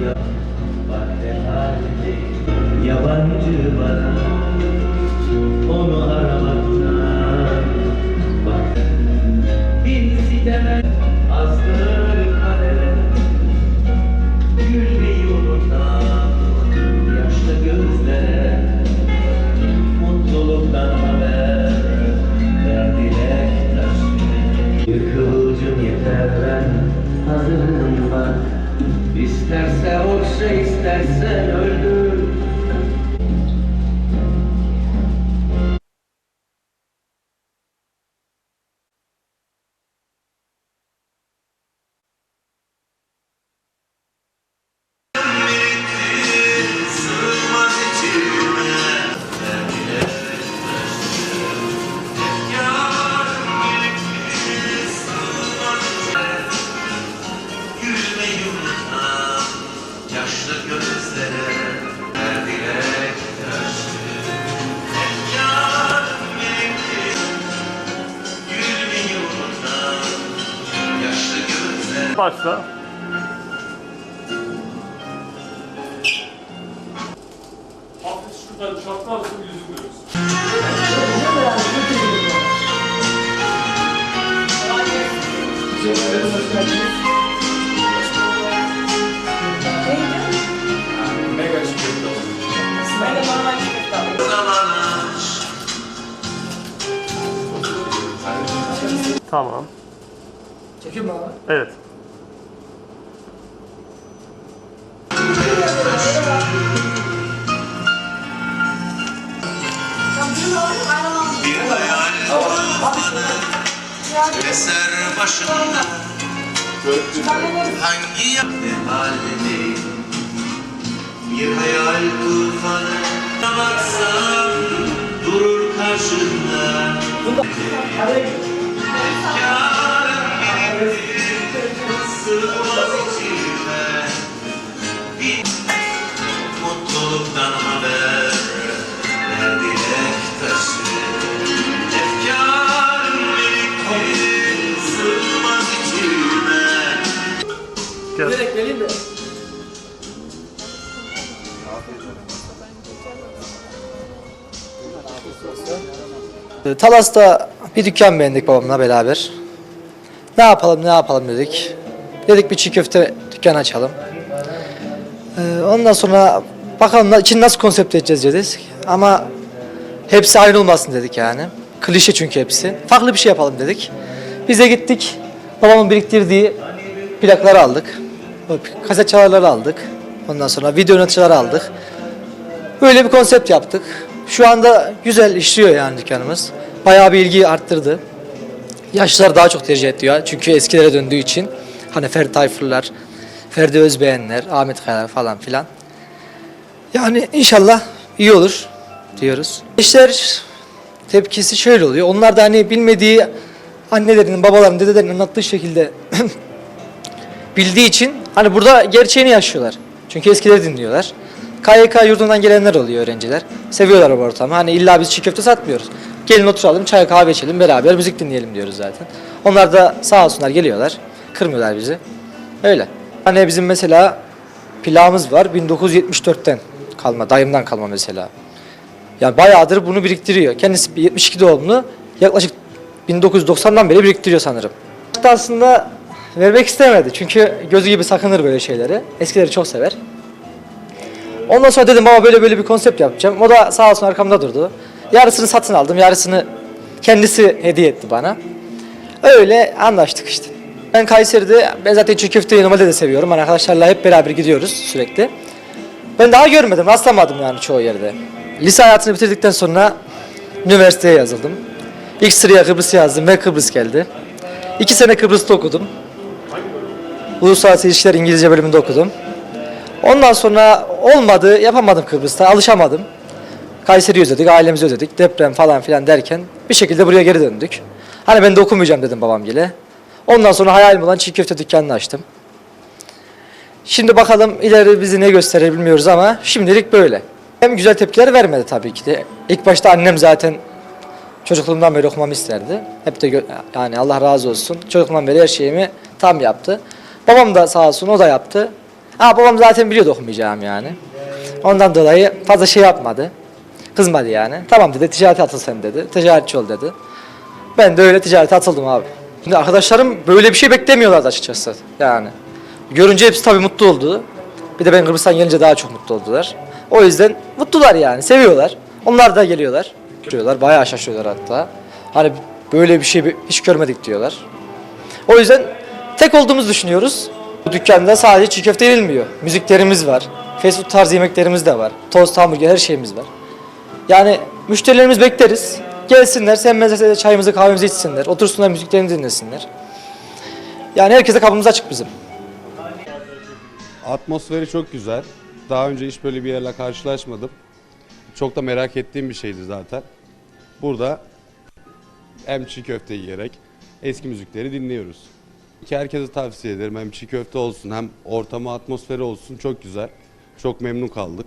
ya bak Yabancı bana onu aramaktan İsterse okşa istersen öldür Başla. Hafif şuradan yüzü görürsün. zamanlar Tamam. Çekiyor mu abi? Evet. Bir hayal Eser başımda Hangi haldeyim Bir hayal tufanı Baksam durur karşında. Efkarım birikti Sığmaz Talas'ta bir dükkan beğendik babamla beraber. Ne yapalım ne yapalım dedik. Dedik bir çiğ köfte dükkanı açalım. Ee, ondan sonra bakalım içini nasıl konsept edeceğiz dedik. Ama hepsi aynı olmasın dedik yani. Klişe çünkü hepsi. Farklı bir şey yapalım dedik. Biz de gittik. Babamın biriktirdiği plakları aldık. Kaset çalarları aldık. Ondan sonra video yöneticileri aldık. Böyle bir konsept yaptık. Şu anda güzel işliyor yani dükkanımız. Bayağı bir ilgi arttırdı. Yaşlılar daha çok tercih ediyor. Çünkü eskilere döndüğü için. Hani Ferdi Tayfurlar, Ferdi Özbeğenler, Ahmet Kayalar falan filan. Yani inşallah iyi olur diyoruz. İşler tepkisi şöyle oluyor. Onlar da hani bilmediği annelerinin, babalarının, dedelerinin anlattığı şekilde bildiği için hani burada gerçeğini yaşıyorlar. Çünkü eskileri dinliyorlar. KYK yurdundan gelenler oluyor öğrenciler. Seviyorlar bu ortamı. Hani illa biz çiğ köfte satmıyoruz. Gelin oturalım, çay kahve içelim, beraber müzik dinleyelim diyoruz zaten. Onlar da sağ olsunlar geliyorlar. Kırmıyorlar bizi. Öyle. Hani bizim mesela pilavımız var 1974'ten kalma, dayımdan kalma mesela. Yani bayağıdır bunu biriktiriyor. Kendisi 72 doğumlu. Yaklaşık 1990'dan beri biriktiriyor sanırım. Aslında vermek istemedi. Çünkü gözü gibi sakınır böyle şeyleri. Eskileri çok sever. Ondan sonra dedim baba böyle böyle bir konsept yapacağım. O da sağ olsun arkamda durdu. Yarısını satın aldım, yarısını kendisi hediye etti bana. Öyle anlaştık işte. Ben Kayseri'de, ben zaten çiğ köfteyi normalde de seviyorum. Hani arkadaşlarla hep beraber gidiyoruz sürekli. Ben daha görmedim, rastlamadım yani çoğu yerde. Lise hayatını bitirdikten sonra üniversiteye yazıldım. İlk sıraya Kıbrıs yazdım ve Kıbrıs geldi. İki sene Kıbrıs'ta okudum. Uluslararası İlişkiler İngilizce bölümünde okudum. Ondan sonra olmadı, yapamadım Kıbrıs'ta, alışamadım. Kayseri'yi özledik, ailemizi özledik, deprem falan filan derken bir şekilde buraya geri döndük. Hani ben de okumayacağım dedim babam gele. Ondan sonra hayalim olan çiğ köfte dükkanını açtım. Şimdi bakalım ileri bizi ne gösterir bilmiyoruz ama şimdilik böyle. Hem güzel tepkiler vermedi tabii ki de. İlk başta annem zaten çocukluğumdan beri okumamı isterdi. Hep de yani Allah razı olsun. Çocukluğumdan beri her şeyimi tam yaptı. Babam da sağ olsun o da yaptı. Ha babam zaten biliyordu okumayacağım yani. Ondan dolayı fazla şey yapmadı. Kızmadı yani. Tamam dedi ticarete atıl sen dedi. Ticaretçi ol dedi. Ben de öyle ticarete atıldım abi. Şimdi arkadaşlarım böyle bir şey beklemiyorlardı açıkçası yani. Görünce hepsi tabii mutlu oldu. Bir de ben Kıbrıs'tan gelince daha çok mutlu oldular. O yüzden mutlular yani, seviyorlar. Onlar da geliyorlar. Diyorlar, bayağı şaşırıyorlar hatta. Hani böyle bir şey hiç görmedik diyorlar. O yüzden tek olduğumuzu düşünüyoruz. Bu dükkanda sadece çiğ köfte yenilmiyor. Müziklerimiz var. Fast food tarzı yemeklerimiz de var. Tost, hamburger her şeyimiz var. Yani müşterilerimiz bekleriz. Gelsinler, sevmezlerse de çayımızı kahvemizi içsinler. Otursunlar müziklerini dinlesinler. Yani herkese kapımız açık bizim. Atmosferi çok güzel. Daha önce hiç böyle bir yerle karşılaşmadım. Çok da merak ettiğim bir şeydi zaten. Burada hem çiğ köfte yiyerek eski müzikleri dinliyoruz. Ki herkese tavsiye ederim. Hem çiğ köfte olsun hem ortamı atmosferi olsun çok güzel. Çok memnun kaldık.